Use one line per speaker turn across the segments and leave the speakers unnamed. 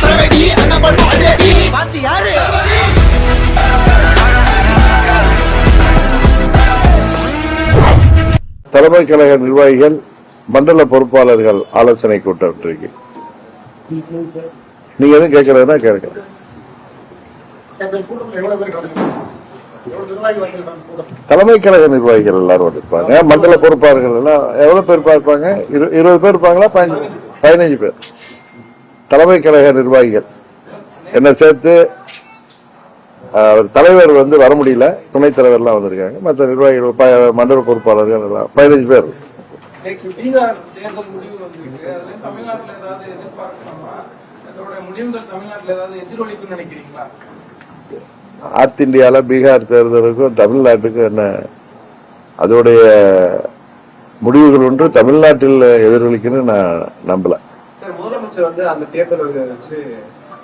சரவெடி
பாத்தி யாரு?
தலைமை கழக நிர்வாகிகள் மண்டல பொறுப்பாளர்கள் ஆலோசனை கூட்டம் இன்றைக்கு நீங்க எதுவும் கேட்கறதுன்னா கேட்கலாம் தலைமை கழக நிர்வாகிகள் எல்லாரும் வந்திருப்பாங்க மண்டல பொறுப்பாளர்கள் எல்லாம் எவ்வளவு பேர் பார்ப்பாங்க இரு- இருபது பேர் இருப்பாங்களா? பதினஞ்சு பேர். தலைமை கழக நிர்வாகிகள். என்ன சேர்த்து அவர் தலைவர் வந்து வர முடியல. துணைத் தலைவர்லாம் வந்திருக்காங்க. மற்ற நிர்வாகிகள் மண்டல பொறுப்பாளர்கள் எல்லாம் பதினஞ்சு பேர். நார்த் இந்தியால பீகார் தேர்தலுக்கும் தமிழ்நாட்டுக்கும் என்ன அதோடைய முடிவுகள் ஒன்று தமிழ்நாட்டில் எதிரொலிக்குன்னு நான் நம்பல.
ஃபர்ஸ்ட் வந்து அந்த தேர்தல் வச்சு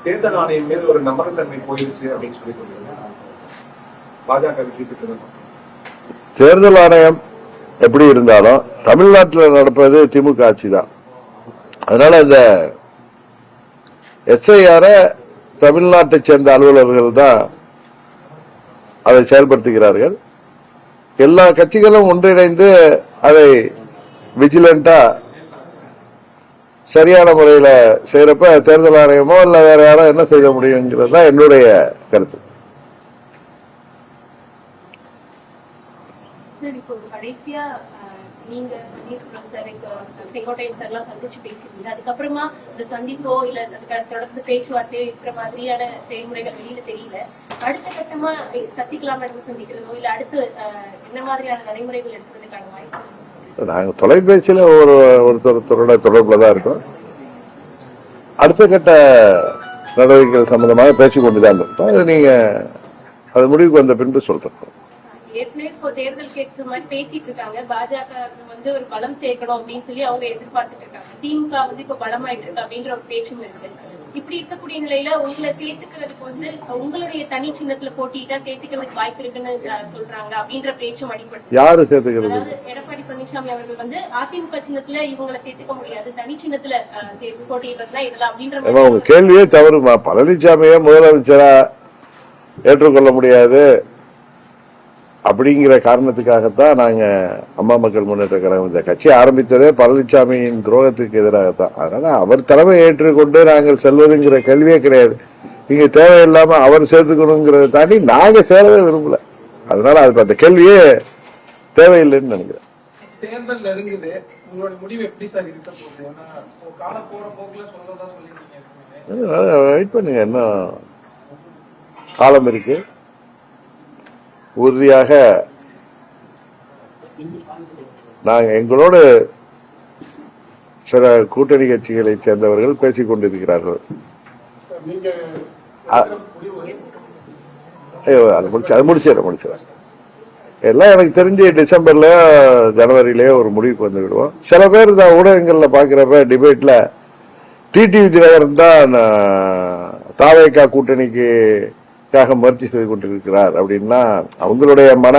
தேர்தல் ஆணையம் மீது ஒரு நம்பகத்தன்மை போயிடுச்சு அப்படின்னு சொல்லி சொல்லுவாங்க பாஜக வெற்றி பெற்றது
தேர்தல் ஆணையம் எப்படி இருந்தாலும் தமிழ்நாட்டில் நடப்பது திமுக ஆட்சி தான் அதனால இந்த எஸ்ஐஆர தமிழ்நாட்டை சேர்ந்த அலுவலர்கள் தான் அதை செயல்படுத்துகிறார்கள். எல்லா கட்சிகளும் ஒன்றிணைந்து அதை விஜிலண்டா சரியான முறையில செய்யறப்ப தேர்தல் ஆணையமோ இல்லை வேற யாரோ என்ன செய்ய முடியுங்கிறது தான் என்னுடைய கருத்து.
இப்போ கடைசியா அஹ், நீங்க பன்னீர்செல்வம் சார் செங்கோட்டையன் சார் எல்லாம் சந்திச்சு பேசியிருந்தீங்க. அதுக்கப்புறமா இந்த சந்திப்போ இல்ல அதுக்கு தொடர்ந்து பேச்சுவார்த்தையோ இருக்கிற மாதிரியான செயல்முறைகள் வெளியில தெரியல. அடுத்த கட்டமா அஹ், சசிகலா மேடம் சந்திக்கிறதோ? இல்ல அடுத்து அஹ், என்ன மாதிரியான நடைமுறைகள் எடுக்கிறதுக்கான வாய்ப்பு இருக்கு?
நாங்க தொலைபேசியில ஒரு ஒருத்தொருத்தரோட தொடர்புல தான் இருக்கோம். அடுத்த கட்ட நடவடிக்கைகள் சம்பந்தமாக பேசிக் கொண்டுதான் இருக்கோம். அது நீங்க அது முடிவுக்கு வந்த பின்பு
ஏற்கனவே இப்போ தேர்தல் கேட்கிற மாதிரி பேசிட்டு இருக்காங்க. பாஜக வந்து ஒரு பலம் சேர்க்கணும் அப்படின்னு சொல்லி அவங்க எதிர்பார்த்துட்டு இருக்காங்க. திமுக வந்து இப்போ பலமாயிட்டு இருக்கு ஒரு பேச்சும் இருக்கு. இப்படி இருக்கக்கூடிய நிலையில உங்களை சேர்த்துக்கிறதுக்கு வந்து உங்களுடைய தனி சின்னத்துல போட்டிட்டா சேர்த்துக்கிறதுக்கு வாய்ப்பு இருக்குன்னு சொல்றாங்க அப்படின்ற பேச்சும் அடிபட்டு
யாரு சேர்த்துக்கிறது?
எடப்பாடி பழனிசாமி அவர்கள் வந்து அதிமுக சின்னத்துல இவங்களை சேர்த்துக்க முடியாது தனி சின்னத்துல போட்டியிடுறதுனா இதெல்லாம் அப்படின்ற
உங்க கேள்வியே தவறுமா பழனிசாமியை முதலமைச்சரா ஏற்றுக்கொள்ள முடியாது அப்படிங்கிற காரணத்துக்காகத்தான் நாங்க அம்மா மக்கள் முன்னேற்ற கழகம் இந்த கட்சி ஆரம்பித்ததே பழனிசாமியின் துரோகத்துக்கு எதிராகத்தான். அதனால அவர் தலைமை ஏற்றுக்கொண்டு நாங்கள் செல்வதுங்கிற கேள்வியே கிடையாது. இங்க தேவையில்லாம அவர் சேர்த்துக்கணுங்கிறத தாண்டி நாங்க சேரவே விரும்பல. அதனால அது அந்த கேள்வியே தேவையில்லைன்னு நினைக்கிறேன்.
தேர்தல் நெருங்குது உங்களோட முடிவு எப்படி சார் இருக்க போகுது? ஏன்னா போற போக்குல சொல்றதா சொல்லிருக்கீங்க.
வெயிட் பண்ணுங்க. இன்னும் காலம் இருக்கு? உறுதியாக நாங்க எங்களோடு சில கூட்டணி கட்சிகளைச் சேர்ந்தவர்கள் பேசிக் கொண்டிருக்கிறார்கள். அது முடிச்சு அது முடிச்சிடறேன் முடிச்சிடறேன். எல்லாம் எனக்கு தெரிஞ்சு டிசம்பர்ல ஜனவரியிலேயே ஒரு முடிவுக்கு வந்து விடுவோம் சில பேர் இந்த ஊடகங்கள்ல பாக்குறப்ப டிபேட்ல டிடிவி தினகரன் தான் தாவேக்கா கூட்டணிக்குக்காக முயற்சி செய்து கொண்டிருக்கிறார் அப்படின்னா அவங்களுடைய மன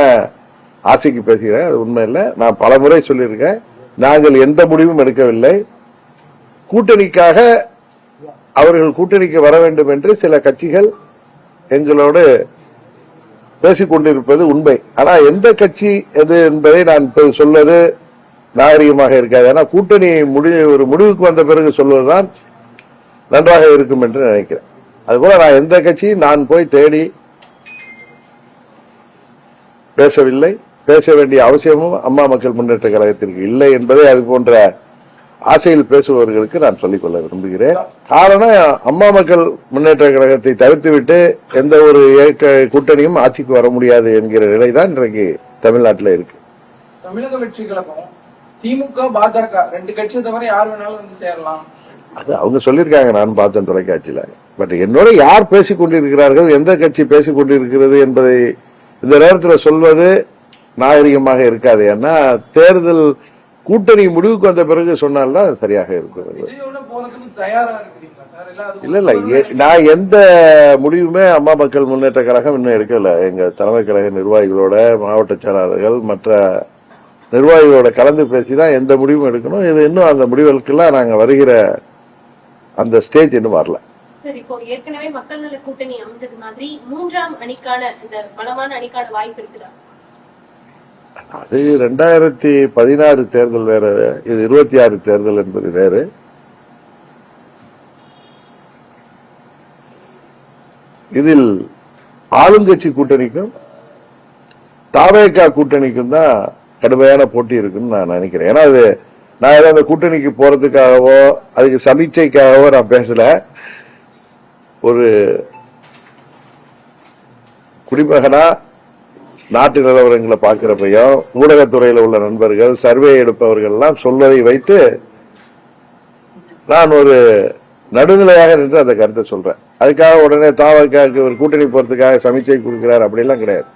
ஆசைக்கு பேசுகிறேன். அது உண்மை இல்லை. நான் பல முறை சொல்லியிருக்கேன். நாங்கள் எந்த முடிவும் எடுக்கவில்லை. கூட்டணிக்காக அவர்கள் கூட்டணிக்கு வர வேண்டும் என்று சில கட்சிகள் எங்களோடு பேசிக் கொண்டிருப்பது உண்மை. ஆனா எந்த கட்சி எது என்பதை நான் இப்போது சொல்வது நாகரிகமாக இருக்காது. ஏன்னா கூட்டணி முடி ஒரு முடிவுக்கு வந்த பிறகு சொல்வதுதான் நன்றாக இருக்கும் என்று நினைக்கிறேன். அதுபோல நான் எந்த கட்சியும் நான் போய் தேடி பேசவில்லை. பேச வேண்டிய அவசியமும் அம்மா மக்கள் முன்னேற்ற கழகத்திற்கு இல்லை என்பதை அது போன்ற ஆசையில் பேசுபவர்களுக்கு நான் சொல்லிக்கொள்ள விரும்புகிறேன். காரணம் அம்மா மக்கள் முன்னேற்ற கழகத்தை தவிர்த்துவிட்டு எந்த ஒரு கூட்டணியும் ஆட்சிக்கு வர முடியாது என்கிற நிலைதான் இன்றைக்கு தமிழ்நாட்டில் இருக்கு.
தமிழக வெற்றி கழகம் திமுக பாஜக ரெண்டு கட்சியை தவிர யார் வேணாலும் வந்து சேரலாம்.
அது அவங்க சொல்லியிருக்காங்க நான் பார்த்தேன் தொலைக்காட்சியில. பட் என்னோட யார் பேசிக் கொண்டிருக்கிறார்கள் எந்த கட்சி பேசிக் கொண்டிருக்கிறது என்பதை இந்த நேரத்தில் சொல்வது நாகரிகமாக இருக்காது. ஏன்னா தேர்தல் கூட்டணி முடிவுக்கு வந்த பிறகு சொன்னால்தான் அது சரியாக இருக்கும்.
விஜயோட போறதுக்கு தயாரா இருக்கிறீங்களா சார்? இல்ல
இல்ல இல்ல எ- நான் எந்த முடிவுமே அம்மா மக்கள் முன்னேற்ற கழகம் இன்னும் எடுக்கல. எங்க தலைமை கழக நிர்வாகிகளோட மாவட்ட செயலாளர்கள் மற்ற நிர்வாகிகளோட கலந்து பேசி தான் எந்த முடிவும் எடுக்கணும். இது இன்னும் அந்த முடிவுகளுக்கெல்லாம் நாங்க வருகிற அந்த ஸ்டேஜ் இன்னும் வரல.
சரி இப்போ ஏற்கனவே மக்கள் நல கூட்டணி அமைஞ்சது மாதிரி மூன்றாம் அணிக்கான இந்த பலமான அணிக்கான வாய்ப்பு இருக்குதா?
அது ரெண்டாயிரத்தி பதினாறு தேர்தல் வேற இது இருபத்தி ஆறு தேர்தல் என்பது வேறு. இதில் ஆளுங்கட்சி கூட்டணிக்கும் தாவேகா கூட்டணிக்கும் தான் கடுமையான போட்டி இருக்குன்னு நான் நினைக்கிறேன். ஏன்னா அது நான் ஏதோ அந்த கூட்டணிக்கு போறதுக்காகவோ அதுக்கு சமீட்சைக்காகவோ நான் பேசல. ஒரு குடிமகனா நாட்டு நிலவரங்களை பார்க்கிறப்பையும் ஊடகத்துறையில உள்ள நண்பர்கள் சர்வே எடுப்பவர்கள் எல்லாம் சொல்வதை வைத்து நான் ஒரு நடுநிலையாக நின்று அந்த கருத்தை சொல்றேன். அதுக்காக உடனே தாவக்காக்கு ஒரு கூட்டணி போறதுக்காக சமீட்சை கொடுக்கிறார் அப்படிலாம் கிடையாது.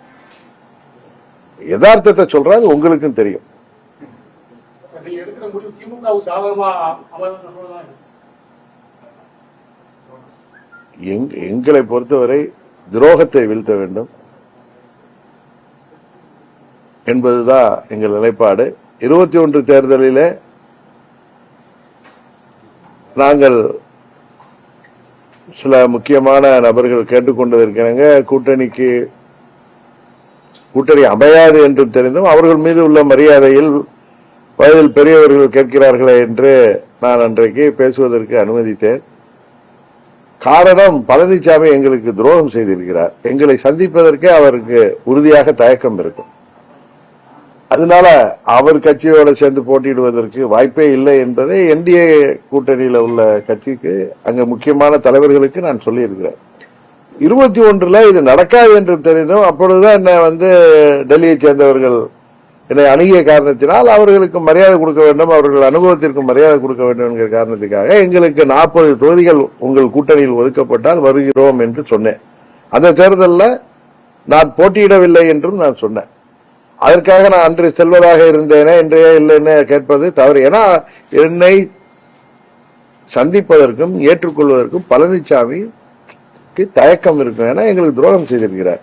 யதார்த்தத்தை சொல்றேன் அது உங்களுக்கும் தெரியும். எங்களை பொறுத்தவரை துரோகத்தை வீழ்த்த வேண்டும். என்பதுதான் எங்கள் நிலைப்பாடு. இருபத்தி ஒன்று தேர்தலில் நாங்கள் சில முக்கியமான நபர்கள் கேட்டுக்கொண்டிருக்கிறாங்க. கூட்டணிக்கு கூட்டணி அமையாது என்றும் தெரிந்தும் அவர்கள் மீது உள்ள மரியாதையில் வயதில் பெரியவர்கள் கேட்கிறார்களே என்று நான் அன்றைக்கு பேசுவதற்கு அனுமதித்தேன். காரணம் பழனிசாமி எங்களுக்கு துரோகம் செய்திருக்கிறார். எங்களை சந்திப்பதற்கே அவருக்கு உறுதியாக தயக்கம் இருக்கும். அதனால அவர் கட்சியோட சேர்ந்து போட்டியிடுவதற்கு வாய்ப்பே இல்லை என்பதை என்டிஏ கூட்டணியில உள்ள கட்சிக்கு அங்க முக்கியமான தலைவர்களுக்கு நான் சொல்லியிருக்கிறேன். இருபத்தி ஒன்றுல இது நடக்காது என்று தெரிந்தும் அப்பொழுதுதான் என்னை வந்து டெல்லியை சேர்ந்தவர்கள் என்னை அணுகிய காரணத்தினால் அவர்களுக்கு மரியாதை கொடுக்க வேண்டும் அவர்கள் அனுபவத்திற்கு மரியாதை கொடுக்க வேண்டும் என்கிற காரணத்துக்காக எங்களுக்கு நாற்பது தொகுதிகள் உங்கள் கூட்டணியில் ஒதுக்கப்பட்டால் வருகிறோம் என்று சொன்னேன். அந்த தேர்தலில் நான் போட்டியிடவில்லை என்றும் நான் சொன்னேன். அதற்காக நான் அன்று செல்வதாக இருந்தேனே இன்றைய இல்லைன்னு கேட்பது தவறு. ஏன்னா என்னை சந்திப்பதற்கும் ஏற்றுக்கொள்வதற்கும் பழனிசாமி தயக்கம் இருக்கும் ஏன்னா எங்களுக்கு துரோகம் செய்திருக்கிறார்.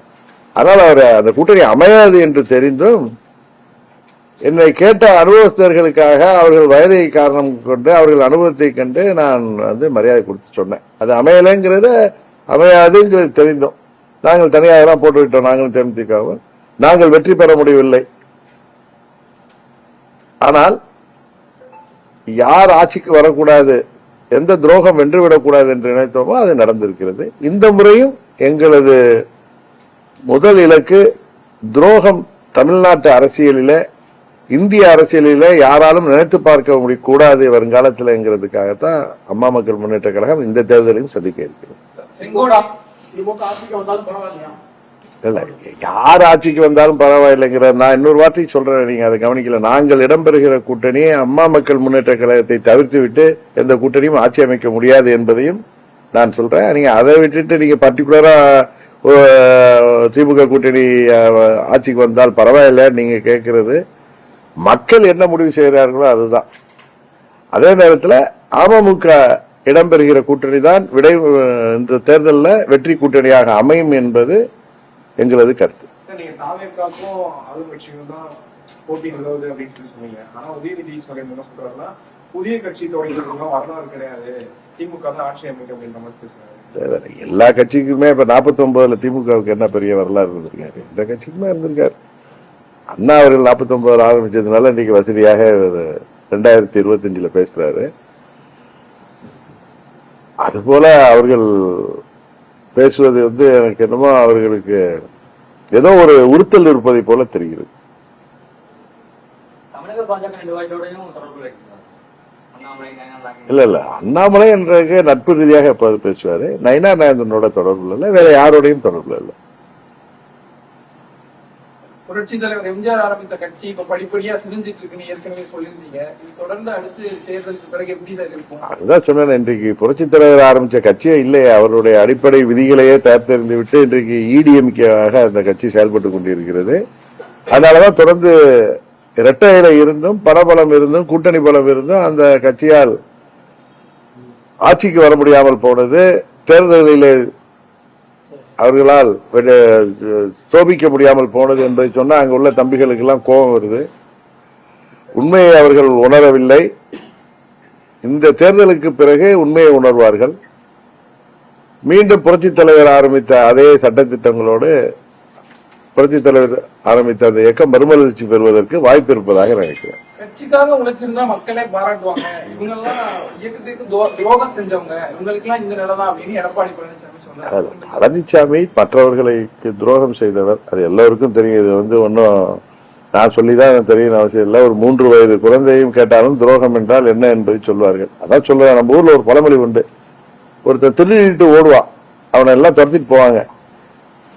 ஆனால் அவர் அந்த கூட்டணி அமையாது என்று தெரிந்தும் என்னை கேட்ட அனுபவஸ்தர்களுக்காக அவர்கள் வயதை காரணம் கொண்டு அவர்கள் அனுபவத்தை கண்டு நான் வந்து மரியாதை கொடுத்து சொன்னேன். அது அமையலைங்கிறத அமையாதுங்கிறது தெரிந்தோம். நாங்கள் தனியாக தான் போட்டு விட்டோம் நாங்களும் தேமுதிகவும் நாங்கள் வெற்றி பெற முடியவில்லை. ஆனால் யார் ஆட்சிக்கு வரக்கூடாது எந்த துரோகம் வென்றுவிடக்கூடாது என்று நினைத்தோமோ அது நடந்திருக்கிறது. இந்த முறையும் எங்களது முதல் இலக்கு துரோகம் தமிழ்நாட்டு அரசியலில இந்திய அரசியலில யாராலும் நினைத்து பார்க்க முடிய கூடாது வருங்காலத்தில்ங்கிறதுக்காகத்தான் அம்மா மக்கள் முன்னேற்ற கழகம் இந்த தேர்தலையும் சந்திக்க இருக்கிறது. இல்லை யார் ஆட்சிக்கு வந்தாலும் பரவாயில்லைங்கிற நான் இன்னொரு வார்த்தை சொல்றேன் நீங்க அதை கவனிக்கல. நாங்கள் இடம்பெறுகிற கூட்டணி அம்மா மக்கள் முன்னேற்ற கழகத்தை தவிர்த்து விட்டு எந்த கூட்டணியும் ஆட்சி அமைக்க முடியாது என்பதையும் நான் சொல்றேன். நீங்க அதை விட்டுட்டு நீங்க பர்டிகுலரா திமுக கூட்டணி ஆட்சிக்கு வந்தால் பரவாயில்ல நீங்க கேட்கறது மக்கள் என்ன முடிவு செய்கிறார்களோ அதுதான். அதே நேரத்தில் அமமுக இடம்பெறுகிற கூட்டணி தான் விடை இந்த தேர்தலில் வெற்றி கூட்டணியாக அமையும் என்பது எங்களது கருத்து. எல்லா கட்சிக்குமே இப்ப 49 ஒன்பதுல திமுகவுக்கு என்ன பெரிய வரலாறு இருந்திருக்காரு? இந்த கட்சிக்குமே இருந்திருக்காரு. அண்ணா அவர்கள் 49 ஒன்பதுல ஆரம்பிச்சதுனால இன்னைக்கு வசதியாக ரெண்டாயிரத்தி இருபத்தஞ்சுல பேசுறாரு. அதுபோல அவர்கள் பேசுவது வந்து எனக்கு என்னமோ அவர்களுக்கு ஏதோ ஒரு உறுத்தல் இருப்பதை போல தெரிகிறது.
தொடர்பு
இல்ல இல்ல. அண்ணாமலை என்ற நட்பு ரீதியாக பேசுவாரு? நைனா நாயந்தனோட தொடர்புல இல்ல வேற யாரோடையும் தொடர்புல இல்ல.
புரட்சி தலைவர் எம்ஜிஆர் ஆரம்பித்த கட்சி இப்ப படிப்படியா சிரிஞ்சிட்டு இருக்குன்னு ஏற்கனவே சொல்லியிருந்தீங்க. இது தொடர்ந்து அடுத்து தேர்தலுக்கு பிறகு எப்படி சார் இருக்கும்?
அதுதான் சொன்னேன். இன்றைக்கு புரட்சி தலைவர் ஆரம்பிச்ச கட்சியே இல்லையே அவருடைய அடிப்படை விதிகளையே தேர்ந்தெறிந்து விட்டு இன்றைக்கு இடிஎம்கேவாக அந்த கட்சி செயல்பட்டு கொண்டிருக்கிறது. அதனாலதான் தொடர்ந்து இரட்டை இலை இருந்தும் பணபலம் இருந்தும் கூட்டணி பலம் இருந்தும் அந்த கட்சியால் ஆட்சிக்கு வர முடியாமல் போனது. தேர்தலில் அவர்களால் சோபிக்க முடியாமல் போனது என்பதை சொன்னால் அங்கே உள்ள தம்பிகளுக்கு எல்லாம் கோபம் வருது. உண்மையை அவர்கள் உணரவில்லை. இந்த தேர்தலுக்கு பிறகு உண்மையை உணர்வார்கள். மீண்டும் புரட்சித் தலைவர் ஆரம்பித்த அதே சட்டத்திட்டங்களோடு புரட்சித் தலைவர் ஆரம்பித்த அந்த இயக்கம் மறுமலர்ச்சி பெறுவதற்கு வாய்ப்பு இருப்பதாக நினைக்கிறேன்.
கட்சிக்காக உழைச்சிருந்தா மக்களே பாராட்டுவாங்க. இவங்க எல்லாம் துரோகம் செஞ்சவங்க. இவங்களுக்கு எல்லாம் இந்த நிலை தான் அப்படின்னு எடப்பாடி பழனிசாமி சொன்னார்.
அது பழனிசாமி மற்றவர்களுக்கு துரோகம் செய்தவர். அது எல்லோருக்கும் தெரியும். இது வந்து ஒன்றும் நான் சொல்லிதான் தெரியும் அவசியம் இல்லை. ஒரு மூன்று வயது குழந்தையும் கேட்டாலும் துரோகம் என்றால் என்ன என்பதை சொல்வார்கள். அதான் சொல்லுவேன் நம்ம ஊர்ல ஒரு பழமொழி உண்டு. ஒருத்தன் திருடிட்டு ஓடுவான். அவனை எல்லாம் துரத்திட்டு போவாங்க.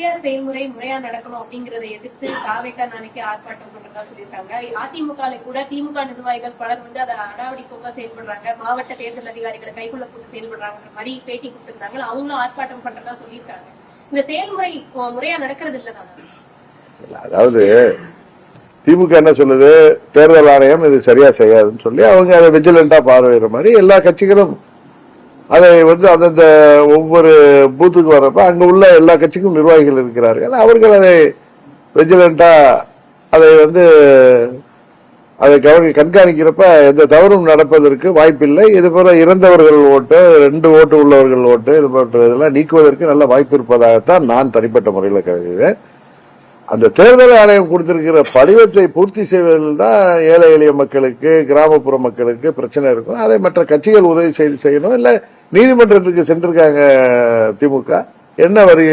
எஸ்டிஆர் செயல்முறை முறையா நடக்கணும் அப்படிங்கறத எதிர்த்து காவேக்கா நாளைக்கு ஆர்ப்பாட்டம் பண்றதா சொல்லியிருக்காங்க. அதிமுக கூட திமுக நிர்வாகிகள் பலர் வந்து அதை அடாவடி போக்கா செயல்படுறாங்க. மாவட்ட தேர்தல் அதிகாரிகளை கைக்குள்ள போட்டு செயல்படுறாங்க மாதிரி பேட்டி கொடுத்திருந்தாங்க. அவங்களும் ஆர்ப்பாட்டம் பண்றதா சொல்லியிருக்காங்க. இந்த செயல்முறை முறையா நடக்கிறது இல்லதான்
அதாவது திமுக என்ன சொல்லுது? தேர்தல் ஆணையம் இது சரியா செய்யாதுன்னு சொல்லி அவங்க அதை விஜிலண்டா பார்வையிடுற மாதிரி எல்லா கட்சிகளும் அதை வந்து அந்தந்த ஒவ்வொரு பூத்துக்கு வர்றப்ப அங்க உள்ள எல்லா கட்சிக்கும் நிர்வாகிகள் இருக்கிறார்கள். அவர்கள் அதை விஜிலண்டா அதை வந்து அதை கவனி கண்காணிக்கிறப்ப எந்த தவறும் நடப்பதற்கு வாய்ப்பில்லை. இது போல இறந்தவர்கள் ஓட்டு ரெண்டு ஓட்டு உள்ளவர்கள் ஓட்டு இது போன்ற இதெல்லாம் நீக்குவதற்கு நல்ல வாய்ப்பு இருப்பதாகத்தான் நான் தனிப்பட்ட முறையில் கருதுகிறேன். அந்த தேர்தல் ஆணையம் கொடுத்திருக்கிற படிவத்தை பூர்த்தி செய்வதில் தான் ஏழை எளிய மக்களுக்கு கிராமப்புற மக்களுக்கு பிரச்சனை இருக்கும். அதை மற்ற கட்சிகள் உதவி செய்து செய்யணும். இல்லை நீதிமன்றத்துக்கு சென்றிருக்காங்க திமுக. என்ன வரி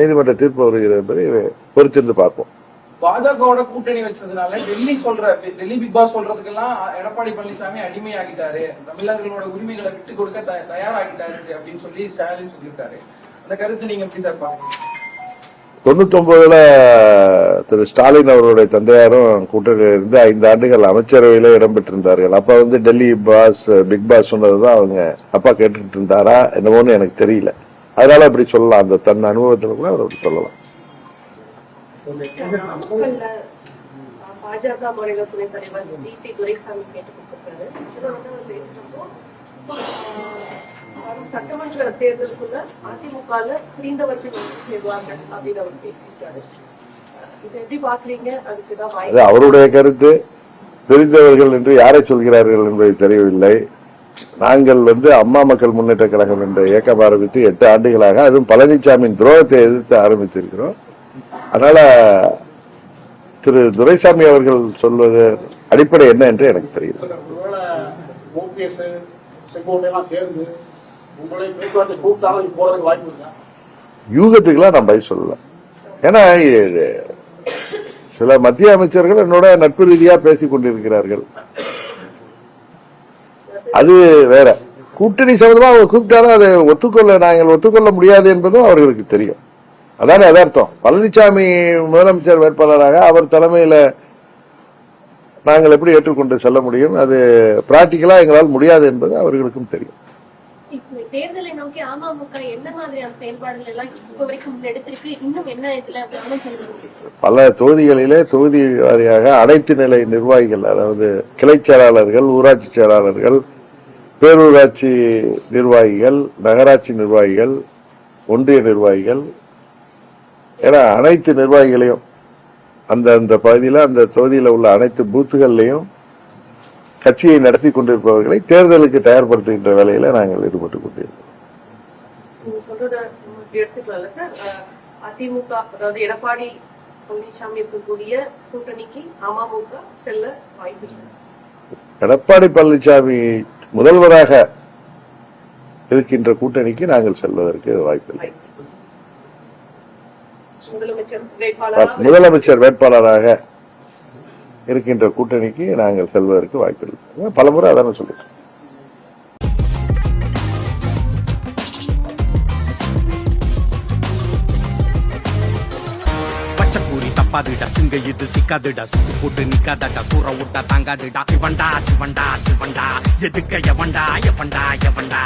நீதிமன்ற தீர்ப்பு வருகிறது என்பதை பொறுத்திருந்து பார்ப்போம்.
பாஜகவோட கூட்டணி வச்சதுனால டெல்லி சொல்ற டெல்லி பிக் பாஸ் சொல்றதுக்கெல்லாம் எடப்பாடி பழனிசாமி அடிமையாகிட்டாரு. தமிழர்களோட உரிமைகளை விட்டு கொடுக்க தயாராகிட்டாரு அப்படின்னு சொல்லி ஸ்டாலின் சொல்லியிருக்காரு. அந்த கருத்து நீங்க எப்படி சார்
பாருங்க தொண்ணூத்தொன்பதுல திரு ஸ்டாலின் அவருடைய தந்தையாரும் கூட்டணியில் இருந்து ஐந்து ஆண்டுகள் அமைச்சரவையில இடம்பெற்றிருந்தார்கள் அப்ப வந்து டெல்லி பாஸ் பிக் பாஸ் சொன்னதுதான் அவங்க அப்பா கேட்டுட்டு இருந்தாரா என்னமோன்னு எனக்கு தெரியல. அதனால அப்படி சொல்லலாம். அந்த தன் அனுபவத்துல கூட அவர் அப்படி சொல்லலாம்.
பாஜக மாநில துணைத் தலைவர் டி பி துரைசாமி கேட்டுக் கொடுத்திருக்காரு. வரும் சட்டமன்ற தேர்தலுக்குள்ள அப்படின்னு அவர் பேசியிருக்காரு. அதுக்கு தான்
அது அவருடைய கருத்து. பிரிந்தவர்கள் என்று யாரை சொல்கிறார்கள் என்பது தெரியவில்லை. நாங்கள் வந்து அம்மா மக்கள் முன்னேற்ற கழகம் என்ற இயக்கம் ஆரம்பித்து எட்டு ஆண்டுகளாக அதுவும் பழனிசாமியின் துரோகத்தை எதிர்த்து ஆரம்பித்திருக்கிறோம். அதனால திரு துரைசாமி அவர்கள் சொல்வது அடிப்படை என்ன என்று எனக்கு தெரியல
ஒருவேளை
யூகத்துக்கெல்லாம் நான் பதில் சொல்லல. ஏன்னா சில மத்திய அமைச்சர்கள் என்னோட நட்பு ரீதியா பேசிக் கொண்டிருக்கிறார்கள். அது வேற. கூட்டணி சம்பந்தமா அவங்க கூப்பிட்டாலும் அதை ஒத்துக்கொள்ள நாங்கள் ஒத்துக்கொள்ள முடியாது என்பதும் அவர்களுக்கு தெரியும். அதானே யதார்த்தம். பழனிசாமி முதலமைச்சர் வேட்பாளராக அவர் தலைமையில நாங்கள் எப்படி ஏற்றுக்கொண்டு செல்ல முடியும்? அது பிராக்டிக்கலா எங்களால் முடியாது என்பது அவர்களுக்கும் தெரியும்.
தேர்தலை நோக்கி அமமுக என்ன மாதிரியான செயல்பாடுகள் எல்லாம் இப்ப வரைக்கும் முன்னெடுத்திருக்கு இன்னும் என்ன இதுல கவனம்
பல தொகுதிகளிலே தொகுதி வாரியாக அனைத்து நிலை நிர்வாகிகள் அதாவது கிளை செயலாளர்கள் ஊராட்சி செயலாளர்கள் பேரூராட்சி நிர்வாகிகள் நகராட்சி நிர்வாகிகள் ஒன்றிய நிர்வாகிகள் என அனைத்து நிர்வாகிகளையும் அந்த அந்த பகுதியில் அந்த தொகுதியில் உள்ள அனைத்து பூத்துகள்லையும் கட்சியை நடத்தி கொண்டிருப்பவர்களை தேர்தலுக்கு தயார்படுத்துகின்ற வேலையில நாங்கள் ஈடுபட்டுக் கொண்டிருக்கிறோம்.
அதிமுக அதாவது எடப்பாடி பழனிசாமி இருக்கக்கூடிய கூட்டணிக்கு அமமுக செல்ல வாய்ப்பு இல்லை.
எடப்பாடி பழனிசாமி முதல்வராக இருக்கின்ற கூட்டணிக்கு நாங்கள் செல்வதற்கு வாய்ப்பில்லை முதலமைச்சர் வேட்பாளராக இருக்கின்ற கூட்டணிக்கு நாங்கள் செல்வதற்கு வாய்ப்பில்லை. பலமுறை அதான சொல்லியிருக்கோம்
பச்சைக்கூறி தப்பாதுடா சிங்க இது சிக்காதுடா சுத்து போட்டு நிக்காதடா சூற விட்டா தாங்காதுடா. சிவண்டா சிவண்டா சிவண்டா எதுக்க எவண்டா எவண்டா எவண்டா.